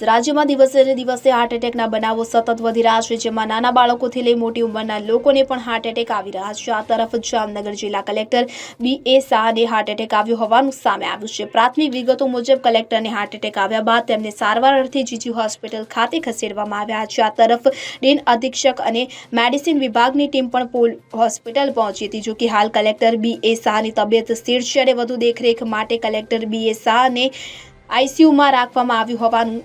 રાજ્યમાં દિવસે દિવસે હાર્ટ એટેકના બનાવો સતત વધી રહ્યા છે, જેમાં નાના બાળકોથી લઈ મોટી ઉંમરના લોકોને પણ હાર્ટ એટેક આવી રહ્યા છે. આ તરફ જામનગર જિલ્લા કલેક્ટર બી. એ. શાહને હાર્ટ એટેક આવ્યો હોવાનું સામે આવ્યું છે. પ્રાથમિક વિગતો મુજબ કલેક્ટરને હાર્ટ એટેક આવ્યા બાદ તેમને સારવાર અર્થે જીજી હોસ્પિટલ ખાતે ખસેડવામાં આવ્યા છે. આ તરફ ડીન અધિક્ષક અને મેડિસિન વિભાગની ટીમ પણ પોલ હોસ્પિટલ પહોંચી હતી. જોકે હાલ કલેક્ટર બી. એ. શાહની તબિયત સ્થિર છે અને વધુ દેખરેખ માટે કલેક્ટર બી. એ. શાહને આઈસીયુમાં રાખવામાં આવ્યું હોવાનું